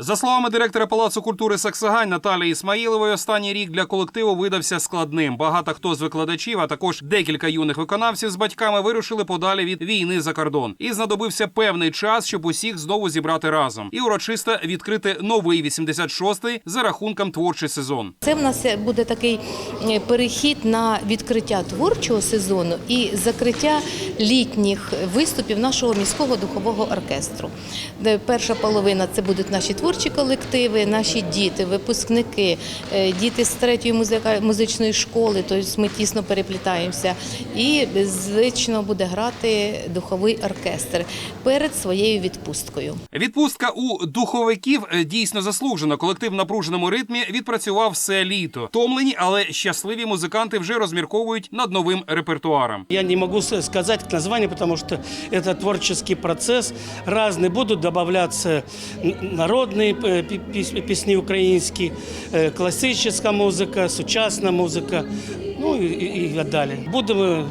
За словами директора Палацу культури Саксагань Наталії Ісмаїлової, останній рік для колективу видався складним. Багато хто з викладачів, а також декілька юних виконавців з батьками вирушили подалі від війни за кордон. І знадобився певний час, щоб усіх знову зібрати разом і урочисто відкрити новий 86-й за рахунком творчий сезон. Це в нас буде такий е, перехід на відкриття творчого сезону і закриття літніх виступів нашого міського духового оркестру. Перша половина це будуть наші творчі колективи, наші діти, випускники, е, діти з третьої музика- музичної школи, тобто ми тісно переплітаємося. І звично буде грати духовий оркестр перед своєю відпусткою. Відпустка у духовиків е, дійсно заслужена. Колектив в напруженому ритмі відпрацював все літо. Томлені, але щасливі музиканти вже розмірковують над новим репертуаром. Я не могу с- сказать к названию, потому что это творческий процесс. Разные будут добавляться н- народные э, пи- пес- песни украинские, э, классическая музыка, сучасная музыка, ну и, и, и далее. Будем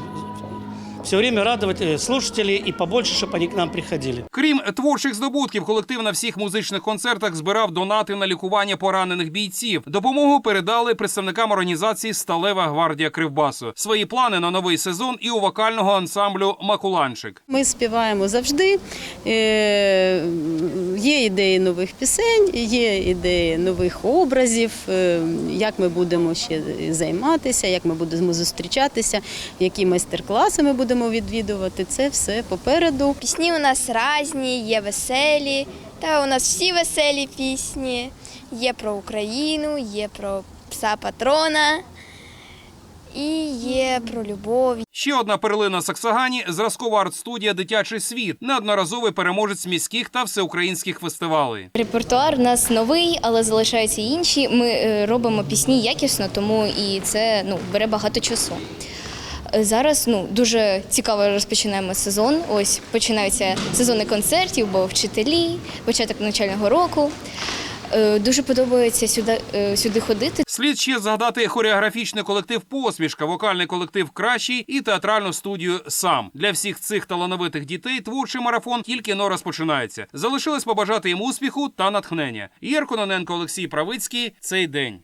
все время радовать э, слушателей и побольше, чтобы они к нам приходили. Крім творчих здобутків, колектив на всіх музичних концертах збирав донати на лікування поранених бійців. Допомогу передали представникам організації Сталева гвардія Кривбасу. Свої плани на новий сезон і у вокального ансамблю Макуланчик. Ми співаємо завжди. Е, Є ідеї нових пісень, є ідеї нових образів, е, як ми будемо ще займатися, як ми будемо зустрічатися, які майстер-класи ми будемо відвідувати. Це все попереду. Пісні у нас різні, є веселі, та у нас всі веселі пісні. Є про Україну, є про пса патрона і є про любов. Ще одна перлина Саксагані зразкова арт-студія Дитячий світ, неодноразовий переможець міських та всеукраїнських фестивалей. Репертуар у нас новий, але залишаються інші. Ми е, робимо пісні якісно, тому і це ну, бере багато часу. Зараз ну дуже цікаво розпочинаємо сезон. Ось починаються сезони концертів, бо вчителі, початок навчального року. Е, Дуже подобається сюди, е, сюди ходити. Слід ще згадати хореографічний колектив Посмішка, вокальний колектив Кращий і театральну студію Сам для всіх цих талановитих дітей. Творчий марафон тільки но розпочинається. Залишилось побажати їм успіху та натхнення. Єр Кононенко, Олексій Правицький. Цей день.